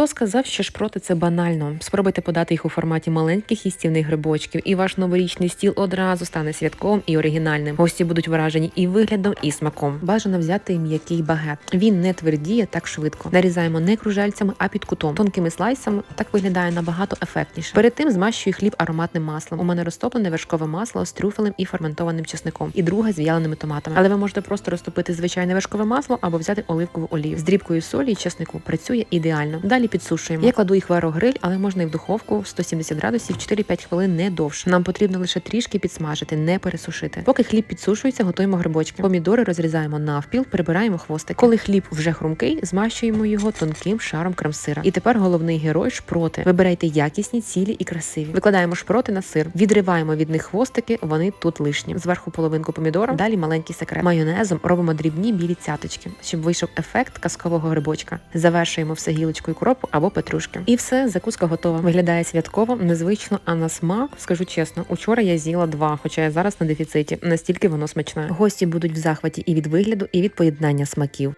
Хто сказав, що шпроти це банально? Спробуйте подати їх у форматі маленьких їстівних грибочків, і ваш новорічний стіл одразу стане святковим і оригінальним. Гості будуть вражені і виглядом, і смаком. Бажано взяти м'який багет. Він не твердіє так швидко. Нарізаємо не кружальцями, а під кутом. Тонкими слайсами так виглядає набагато ефектніше. Перед тим змащую хліб ароматним маслом. У мене розтоплене вершкове масло з трюфелем і ферментованим чесником, і друге з в'яленими томатами. Але ви можете просто розтопити звичайне вершкове масло або взяти оливкову олію. З дрібкою солі і чеснику працює ідеально. Далі підсушуємо. Я кладу їх в аерогриль, але можна і в духовку 170 градусів 4-5 хвилин не довше. Нам потрібно лише трішки підсмажити, не пересушити. Поки хліб підсушується, готуємо грибочки. Помідори розрізаємо навпіл, прибираємо хвостик. Коли хліб вже хрумкий, змащуємо його тонким шаром крем-сира. І тепер головний герой шпроти. Вибирайте якісні, цілі і красиві. Викладаємо шпроти на сир, відриваємо від них хвостики, вони тут лишні. Зверху половинку помідора, далі маленький секрет. Майонезом робимо дрібні білі цяточки, щоб вийшов ефект казкового грибочка. Завершуємо все гілочкою кропу або петрушки. І все, закуска готова. Виглядає святково, незвично, а на смак, скажу чесно, учора я з'їла два, хоча я зараз на дефіциті. Настільки воно смачне. Гості будуть в захваті і від вигляду, і від поєднання смаків.